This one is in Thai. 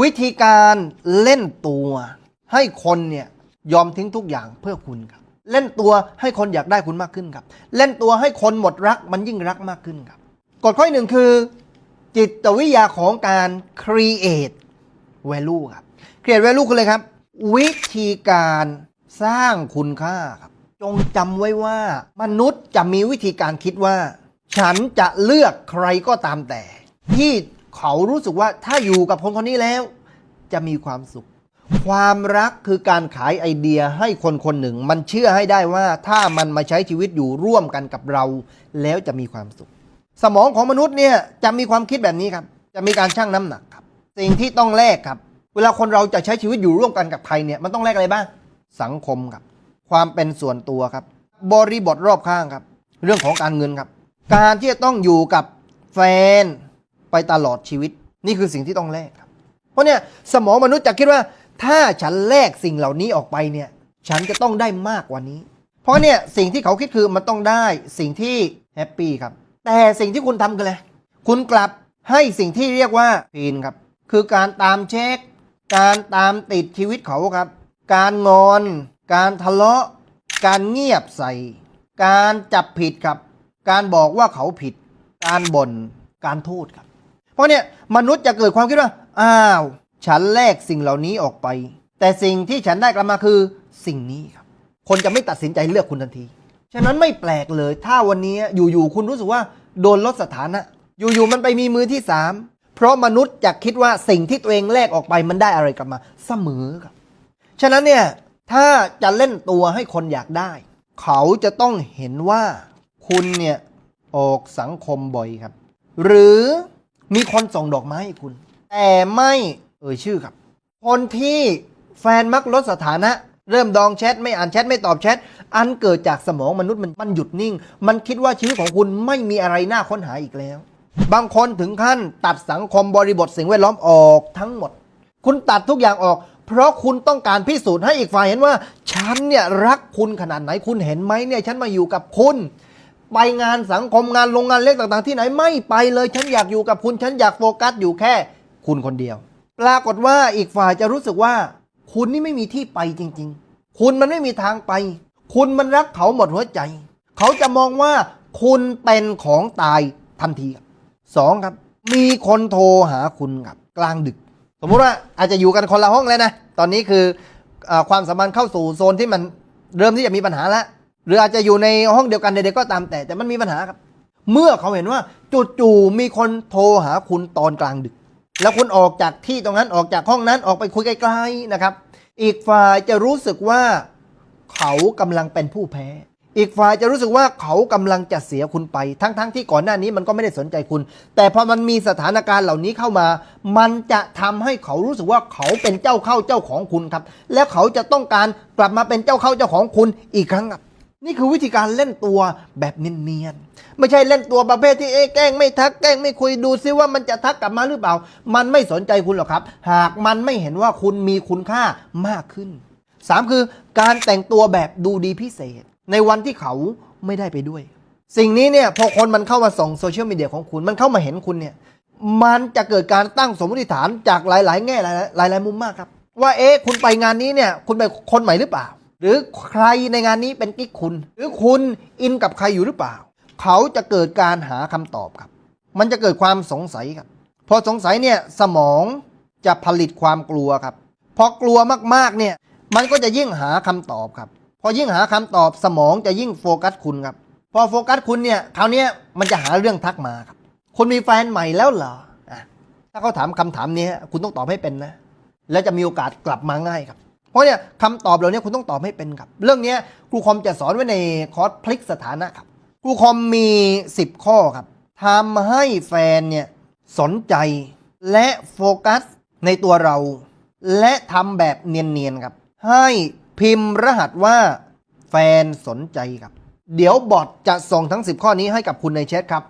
วิธีการเล่นตัวให้คนเนี่ยยอมทิ้งทุกอย่างเพื่อคุณครับ เล่นตัวให้คนอยากได้คุณมากขึ้นครับ เล่นตัวให้คนหมดรักมันยิ่งรักมากขึ้นครับกฎข้อหนึ่งคือ จิตวิทยาของการ create value ครับ create value คืออะไรครับ วิธีการสร้างคุณค่าครับ จงจำไว้ว่ามนุษย์จะมีวิธีการคิดว่า ฉันจะเลือกใครก็ตามแต่ ที่ เขารู้สึกว่าถ้าอยู่กับคนคนนี้แล้ว จะมีความสุข ความรักคือการขายไอเดียให้คนคนหนึ่ง มันเชื่อให้ได้ว่าถ้ามันมาใช้ชีวิตอยู่ร่วมกันกับเรา แล้วจะมีความสุข สมองของมนุษย์เนี่ยจะมีความคิดแบบนี้ครับ จะมีการชั่งน้ำหนักครับ สิ่งที่ต้องแลกครับ เวลาคนเราจะใช้ชีวิตอยู่ร่วมกันกับใครเนี่ยมันต้องแลกอะไรบ้าง สังคมครับ ความเป็นส่วนตัวครับ บริบทรอบข้างครับ เรื่องของการเงินครับ การที่จะต้องอยู่กับแฟน ไปตลอดชีวิต นี่คือสิ่งที่ต้องแลกครับ เพราะเนี่ยสมองมนุษย์จะคิดว่า ถ้าฉันแลกสิ่งเหล่านี้ออกไปเนี่ย ฉันจะต้องได้มากกว่านี้ เพราะเนี่ยสิ่งที่เขาคิดคือมันต้องได้สิ่งที่แฮปปี้ครับ แต่สิ่งที่คุณทำกันเลยคุณกลับให้สิ่งที่เรียกว่าพีนครับ คือการตามเช็ค การตามติดชีวิตเขาครับ การงอน การทะเลาะ การเงียบใส่ การจับผิดครับ การบอกว่าเขาผิด การบน่น การโทษครับ เพราะเนี่ยมนุษย์จะเกิดความคิดว่า อ้าว ฉันแลกสิ่งเหล่านี้ออกไป แต่สิ่งที่ฉันได้กลับมาคือสิ่งนี้ครับ คนจะไม่ตัดสินใจเลือกคุณทันที ฉะนั้นไม่แปลกเลย ถ้าวันนี้อยู่ๆคุณรู้สึกว่าโดนลดสถานะ อยู่ๆมันไปมีมือที่สามเพราะมนุษย์จะคิดว่าสิ่งที่ตัวเองแลกออกไปมันได้อะไรกลับมาเสมอครับ ฉะนั้นเนี่ยถ้าจะเล่นตัวให้คนอยากได้ เขาจะต้องเห็นว่าคุณเนี่ยออกสังคมบ่อยครับ หรือ มีคนส่งดอกไม้ให้คุณ แต่ไม่เอ่ยชื่อครับ คนที่แฟนมักลดสถานะ เริ่มดองแชทไม่อ่านแชทไม่ตอบแชทอันเกิดจากสมองมนุษย์มันมันหยุดนิ่ง มันคิดว่าชีวิตของคุณไม่มีอะไรน่าค้นหาอีกแล้ว บางคนถึงขั้นตัดสังคมบริบทสิ่งแวดล้อมออกทั้งหมด คุณตัดทุกอย่างออก เพราะคุณต้องการพิสูจน์ให้อีกฝ่ายเห็นว่า ฉันเนี่ยรักคุณขนาดไหนคุณเห็นไหมเนี่ยฉันมาอยู่กับคุณ ไปงานสังคมงานโรงงานเล็กต่างๆ ที่ไหนไม่ไปเลยฉันอยากอยู่กับคุณฉันอยากโฟกัสอยู่แค่คุณคนเดียว ปรากฏว่าอีกฝ่ายจะรู้สึกว่า คุณนี่ไม่มีที่ไปจริง ๆ คุณมันไม่มีทางไป คุณมันรักเขาหมดหัวใจ เขาจะมองว่าคุณเป็นของตายทันทีสองครับ มีคนโทรหาคุณครับกลางดึก สมมุติว่าอาจจะอยู่กันคนละห้องแล้วนะ ตอนนี้คืออความสัมพันธ์เข้าสู่โซนที่มันเริ่มที่จะมีปัญหาแล้ว หรืออาจจะอยู่ในห้องเดียวกันใดๆก็ตามแต่แต่มันมีปัญหาครับ เมื่อเขาเห็นว่าจู่ๆมีคนโทรหาคุณตอนกลางดึก แล้วคุณออกจากที่ตรงนั้นออกจากห้องนั้นออกไปคุยไกลๆนะครับ อีกฝ่ายจะรู้สึกว่าเขากำลังเป็นผู้แพ้ อีกฝ่ายจะรู้สึกว่าเขากำลังจะเสียคุณไป ทั้งๆที่ก่อนหน้านี้มันก็ไม่ได้สนใจคุณ แต่พอมันมีสถานการณ์เหล่านี้เข้ามา มันจะทำให้เขารู้สึกว่าเขาเป็นเจ้าเข้าเจ้าของคุณครับ และเขาจะต้องการกลับมาเป็นเจ้าเข้าเจ้าของคุณอีกครั้งครับ นี่คือวิธีการเล่นตัวแบบเนียนๆ ไม่ใช่เล่นตัวประเภทที่เอ๊ะแกล้งไม่ทักแกล้งไม่คุยดูซิว่ามันจะทักกลับมาหรือเปล่า มันไม่สนใจคุณหรอกครับ หากมันไม่เห็นว่าคุณมีคุณค่ามากขึ้น 3 คือการแต่งตัวแบบดูดีพิเศษ ในวันที่เขาไม่ได้ไปด้วย สิ่งนี้เนี่ยพอคนมันเข้ามาส่องโซเชียลมีเดียของคุณมันเข้ามาเห็นคุณเนี่ยมันจะเกิดการตั้งสมมติฐานจากหลาย ๆ แง่หลายๆหลายๆมุมมากครับ ว่าเอ๊ะคุณไปงานนี้เนี่ยคุณเป็นคนใหม่หรือเปล่า หรือใครในงานนี้เป็นกิ๊กคุณ หรือคุณอินกับใครอยู่หรือเปล่า เขาจะเกิดการหาคำตอบครับ มันจะเกิดความสงสัยครับ พอสงสัยเนี่ยสมองจะผลิตความกลัวครับ พอกลัวมากๆเนี่ยมันก็จะยิ่งหาคำตอบครับ พอยิ่งหาคำตอบสมองจะยิ่งโฟกัสคุณครับ พอโฟกัสคุณเนี่ยคราวนี้มันจะหาเรื่องทักมาครับ คุณมีแฟนใหม่แล้วเหรอ ถ้าเขาถามคำถามนี้คุณต้องตอบให้เป็นนะ แล้วจะมีโอกาสกลับมาง่ายครับ เพราะเนี่ยคำตอบเหล่านี้คุณต้องตอบให้เป็นครับ เรื่องนี้ครูคอมจะสอนไว้ในคอร์สพลิกสถานะครับครูคอมมี 10 ข้อครับทำให้แฟนเนี่ยสนใจและโฟกัสในตัวเรา และทำแบบเนียนๆครับ ให้พิมพ์รหัสว่าแฟนสนใจครับ เดี๋ยวบอทจะส่งทั้ง 10 ข้อนี้ให้กับคุณในแชทครับ